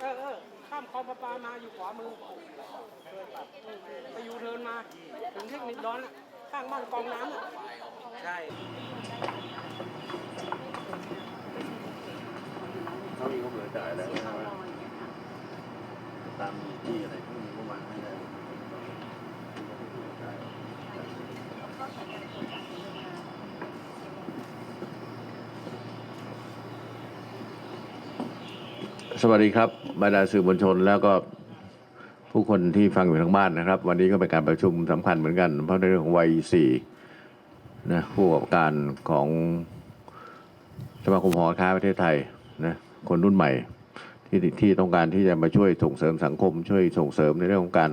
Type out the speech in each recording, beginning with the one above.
เออเออข้ามคลองประปามาอยู่ขวามือเดินตัดไปยูเทินมา ถึงเทคนิคร้อนอะข้างบ้านกองน้ำอะใช่ เขามีงบเหลือจ่ายแล้วใช่ไหมตามที่อะไรที่มีงบประมาณไม่ได้ สวัสดีครับบรรดาสื่อมวลชนแล้วก็ผู้คนที่ฟังอยู่ทางบ้านนะครับ วันนี้ก็เป็นการประชุมสำคัญเหมือนกัน เพราะในเรื่องของวัยสี่นะผู้ประกอบการของสมาคมหอค้าประเทศไทยนะคนรุ่นใหม่ที่ที่ต้องการที่จะมาช่วยส่งเสริมสังคม ช่วยส่งเสริมในเรื่องของการ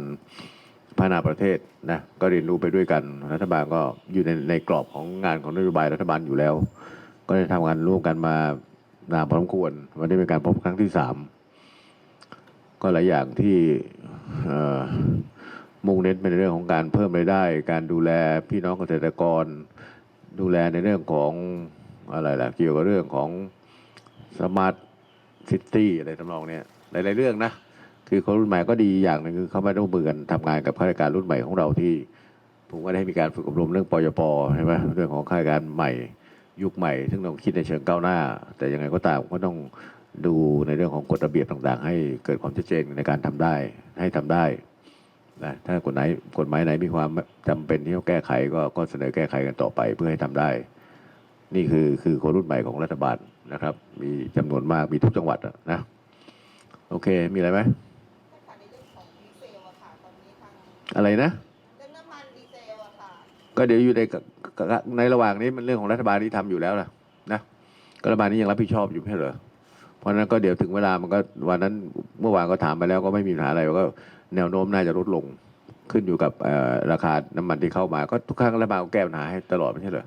พัฒนาประเทศนะก็เรียนรู้ไปด้วยกัน รัฐบาลก็อยู่ในในกรอบของงานของนโยบายรัฐบาลอยู่แล้ว ก็ได้ทำงานร่วมกันมา นานพอสมควร วันนี้เป็นการพบครั้งที่สามก็หลายอย่างที่มุ่งเน้นไปในเรื่องของการเพิ่มรายได้ การดูแลพี่น้องเกษตรกร ดูแลในเรื่องของอะไรล่ะเกี่ยวกับเรื่องของสมาร์ทซิตี้อะไรทำนองเนี้ยหลาย ๆ เรื่องนะคือคนรุ่นใหม่ก็ดีอย่างหนึ่งคือเขาไม่ต้องมือกันทำงานกับข้าราชการรุ่นใหม่ของเราที่ผมก็ได้มีการฝึกอบรมเรื่องปยปใช่ไหมเรื่องของข้าราชการใหม่ ยุคใหม่ ซึ่งต้องคิดในเชิงก้าวหน้า แต่ยังไงก็ตามก็ต้องดูในเรื่องของกฎระเบียบต่างๆ ให้เกิดความชัดเจนในการทำได้ให้ทำได้นะถ้ากฎไหนกฎหมายไหนมีความจำเป็นที่ต้องแก้ไขก็ก็เสนอแก้ไขกันต่อไปเพื่อให้ทำได้ นี่คือคือคนรุ่นใหม่ของรัฐบาลนะครับ มีจำนวนมากมีทุกจังหวัดอะนะโอเคมีอะไรไหมค่ะในเรื่องของดีเซลอะค่ะตอนนี้ทางอะไรนะเรื่องน้ำมันดีเซลอะค่ะก็เดี๋ยวอยู่ในกกก ในระหว่างนี้มันเรื่องของรัฐบาลที่ทำอยู่แล้วนะนะรัฐบาลนี้ยังรับผิดชอบอยู่ไม่ใช่เหรอเพราะนั้นก็เดี๋ยวถึงเวลามันก็วันนั้นเมื่อวานก็ถามไปแล้วก็ไม่มีปัญหาอะไรก็แนวโน้มน่าจะลดลงขึ้นอยู่กับราคาน้ำมันที่เข้ามา ก็ทุกครั้งรัฐบาลก็แก้ปัญหาให้ตลอดไม่ใช่เหรอ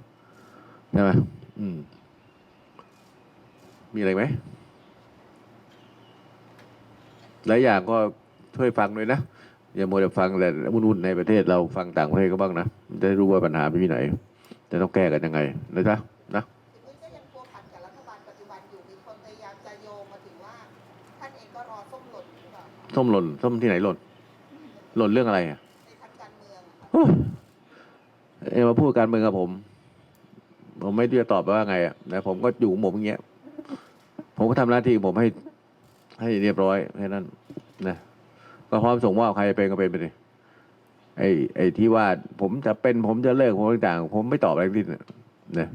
ใช่ไหมอืม มีอะไรไหมหลายอย่างก็ช่วยฟังด้วยนะอย่ามัวแต่ฟังแต่วุ่นๆในประเทศเราฟังต่างประเทศก็บ้างนะจะได้รู้ว่าปัญหาเป็นที่ไหน จะต้องแก้กันยังไงนะจ๊ะนะถึงนี้ก็ยังพัวพันกับรัฐบาลปัจจุบันอยู่มีคนพยายามจะโยงมาถึงว่าท่านเองก็รอส้มหล่นหรือเปล่าส้มหล่นส้มที่ไหนหล่นหล่นเรื่องอะไรอะในทางการเมืองอะค่ะโอ้ยเอ็มมาพูดการเมืองกับผม ผมไม่รู้จะตอบว่าไงอะนะผมก็อยู่ของผมอย่างเงี้ย ผมก็ทำหน้าที่ของผมให้ ให้เรียบร้อยแค่นั้นนะก็พร้อมส่งมอบใครเป็นก็เป็นไปเลย ไอ้ไอ้ที่ว่าผมจะเป็นผมจะเลิกผมต่าง ผมไม่ตอบอะไรทั้งนน่ะ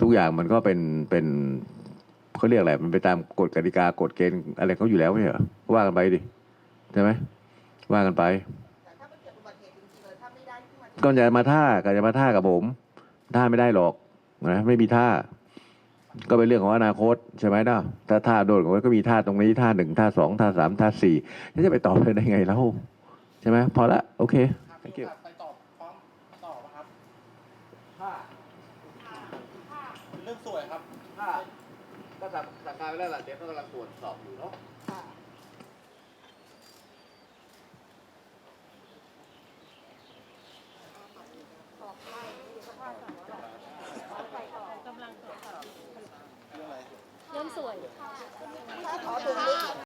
ทุกอย่างมันก็เป็นเป็นเขาเรียกอะไรมันไปตามกฎกติกากฎเกณฑ์อะไรเขาอยู่แล้วไม่เหรอว่ากันไปดิใช่ไหมว่ากันไปกิดอุบัติเหตุจริงๆเลยถ้าไม่ได้ขึ้นมาก็อย่ามาท่าก็อย่ามาท่ากับผม ท่าไม่ได้หรอกนะไม่มีท่า ก็เป็นเรื่องของอนาคตใช่ไหมเนาะถ้าท่าโดนก็มีท่าตรงนี้ท่าหนึ่งท่าสองท่าสามท่าสี่จะไปตอบเลยได้ไงแล้วใช่ไหมพอละโอเค thank you ไปตอบพร้อมตอบครับถ้าเรื่องสวยครับถ้าก็สั่งสั่งการไปแล้วล่ะเดี๋ยวก็กำลังตรวจสอบอยู่เนาะค่ะเริ่มสวย